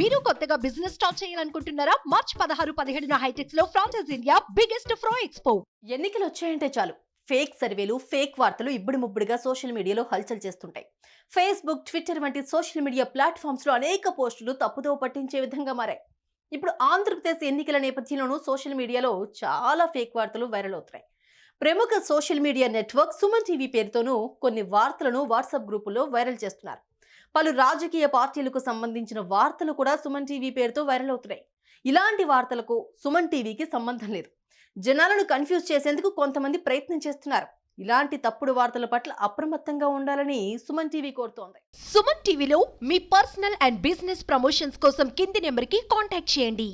మీరు కొత్తగా business start చేయాలనుకుంటున్నారా? మార్చ్ పదహారు పదిహేడున హైటెక్స్లో ఫ్రాన్సెస్ ఇండియా బిగ్గెస్ట్ ఫ్రో ఎక్స్పో ఎన్నికలు వచ్చాయంటే చాలు. ఫేక్ సర్వేలు ఫేక్ వార్తలు ఇబ్బడి ముబ్బడిగా సోషల్ మీడియాలో హల్చల్ చేస్తుంటాయి. ఫేస్బుక్ ట్విట్టర్ వంటి సోషల్ మీడియా ప్లాట్ఫామ్స్లో అనేక పోస్టులు తప్పుదో పట్టించే విధంగా మారాయి. ఇప్పుడు ఆంధ్రప్రదేశ్ ఎన్నికల నేపథ్యంలోనూ సోషల్ మీడియాలో చాలా ఫేక్ వార్తలు వైరల్ అవుతున్నాయి. ప్రముఖ social media network Suman TV పేరుతోనూ కొన్ని వార్తలను వాట్సాప్ గ్రూపుల్లో వైరల్ చేస్తున్నారు. పలు రాజకీయ పార్టీలకు సంబంధించిన వార్తలు కూడా సుమన్ టీవీ పేరుతో వైరల్ అవుతున్నాయి. ఇలాంటి వార్తలకు సుమన్ టీవీకి సంబంధం లేదు. జనాలను కన్ఫ్యూజ్ చేసేందుకు కొంతమంది ప్రయత్నం చేస్తున్నారు. ఇలాంటి తప్పుడు వార్తల పట్ల అప్రమత్తంగా ఉండాలని సుమన్ టీవీ కోరుతోంది. సుమన్ టీవీలో మీ పర్సనల్ అండ్ బిజినెస్ ప్రమోషన్స్ కోసం కింది నెంబర్కి కాంటాక్ట్ చేయండి.